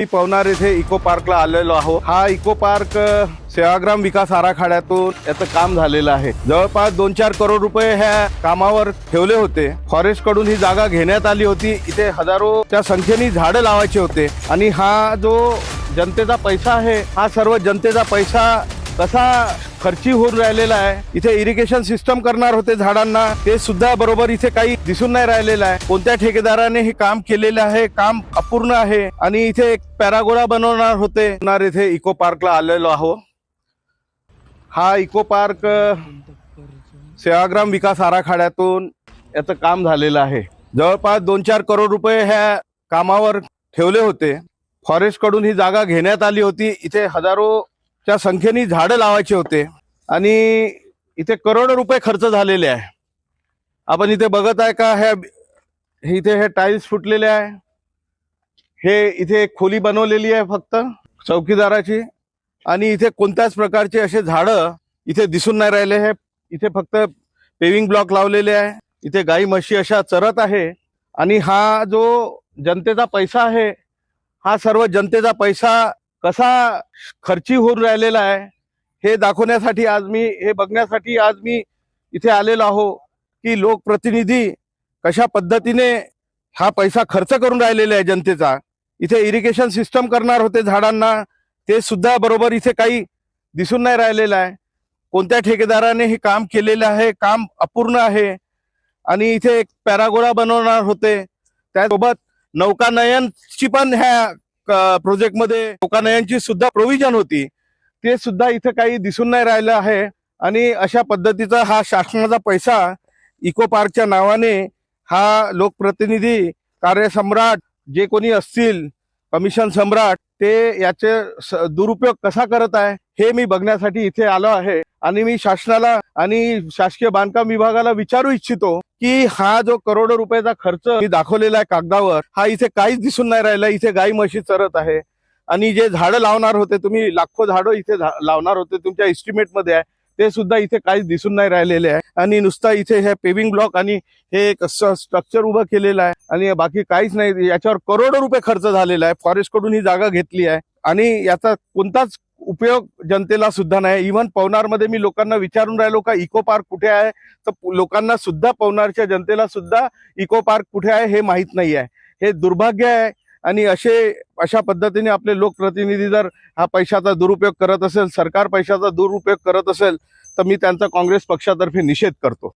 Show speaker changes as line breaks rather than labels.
मी पवनार येथे इको पार्कला आलेलो आहो. हा इको पार्क सेवाग्राम विकास आराखड्यातून याचं काम झालेलं आहे. जवळपास दोन चार करोड रुपये ह्या कामावर ठेवले होते. फॉरेस्टकडून ही जागा घेण्यात आली होती. इथे हजारोच्या संख्येने झाडं लावायचे होते. आणि हा जो जनतेचा पैसा आहे हा सर्व जनतेचा पैसा कसा खर्ची होऊन राहिलेला आहे. इथे इरिगेशन सिस्टम करणार होते झाडांना. ते सुद्धा बरोबर इथे काही दिसून नाही राहिलेलं आहे. कोणत्या ठेकेदाराने हे काम केलेलं आहे? काम अपूर्ण आहे. आणि इथे एक पॅरागोरा बनवणार होते. इथे इको पार्कला आलेलो आहो हा इको पार्क सेवाग्राम विकास आराखड्यातून याचं काम झालेलं आहे. जवळपास दोन चार करोड रुपये ह्या कामावर ठेवले होते. फॉरेस्टकडून ही जागा घेण्यात आली होती. इथे हजारोच्या संख्येने झाडं लावायचे होते. आणि इथे करोडो रुपये खर्च झालेले आहे. आपण इथे बघत आहे का ह्या इथे हे टाईल्स फुटलेले आहे. हे इथे एक खोली बनवलेली आहे फक्त चौकीदाराची. आणि इथे कोणत्याच प्रकारचे असे झाडं इथे दिसून नाही राहिले. हे इथे फक्त पेविंग ब्लॉक लावलेले आहे. इथे गाई म्हशी अशा चरत आहे. आणि हा जो जनतेचा पैसा आहे हा सर्व जनतेचा पैसा कसा खर्ची होऊन राहिलेला आहे हे दाखवण्यासाठी आज मी हे बघण्यासाठी आज मी इथे आलेलो आहो की लोकप्रतिनिधी कशा पद्धतीने हा पैसा खर्च करून राहिलेला आहे जनतेचा. इथे इरिगेशन सिस्टम करणार होते झाडांना ते सुद्धा बरोबर इथे काही दिसून नाही राहिलेलं आहे. कोणत्या ठेकेदाराने हे काम केलेलं आहे काम अपूर्ण आहे? आणि इथे एक पॅरागोरा बनवणार होते. त्यासोबत नौकानयनची पण ह्या प्रोजेक्टमध्ये नौकानयनची सुद्धा प्रोव्हिजन होती. ते सुद्धा इथे काही दिसून नाही राहिलं आहे. आणि अशा पद्धतीचा हा शासनाचा पैसा इको पार्कच्या नावाने हा लोकप्रतिनिधी कार्यसम्राट जे कोणी असतील कमिशन सम्राट ते याचे दुरुपयोग कसा करत आहे हे मी बघण्यासाठी इथे आलो आहे. आणि मी शासनाला आणि शासकीय बांधकाम विभागाला विचारू इच्छितो की हा जो करोडो रुपयाचा खर्च मी दाखवलेला आहे कागदावर हा इथे काहीच दिसून नाही राहिला. इथे गाई म्हशी चरत आहे. आणि जे झाडं लावणार होते तुम्ही लाखो झाडं इथे झा- लावणार होते तुमच्या एस्टिमेटमध्ये आहे. ते सुद्धा इथे काहीच दिसून नाही राहिलेले आहे. आणि नुसता इथे हे पेविंग ब्लॉक आणि हे एक स्ट्रक्चर उभं केलेलं आहे. आणि बाकी काहीच नाही. याच्यावर करोडो रुपये खर्च झालेला आहे. फॉरेस्टकडून ही जागा घेतली आहे. आणि याचा कोणताच उपयोग जनतेला सुद्धा नाही. इव्हन पवनारमध्ये मी लोकांना विचारून राहिलो का इको पार्क कुठे आहे? तर लोकांना सुद्धा पवनारच्या जनतेला सुद्धा इको पार्क कुठे आहे हे माहीत नाही आहे. हे दुर्भाग्य आहे. आणि असे अशा पद्धतीने आपले लोकप्रतिनिधी जर हा पैशाचा दुरुपयोग करत असेल सरकार पैशाचा दुरुपयोग करत असेल तर मी त्यांचा काँग्रेस पक्षातर्फे निषेध करतो.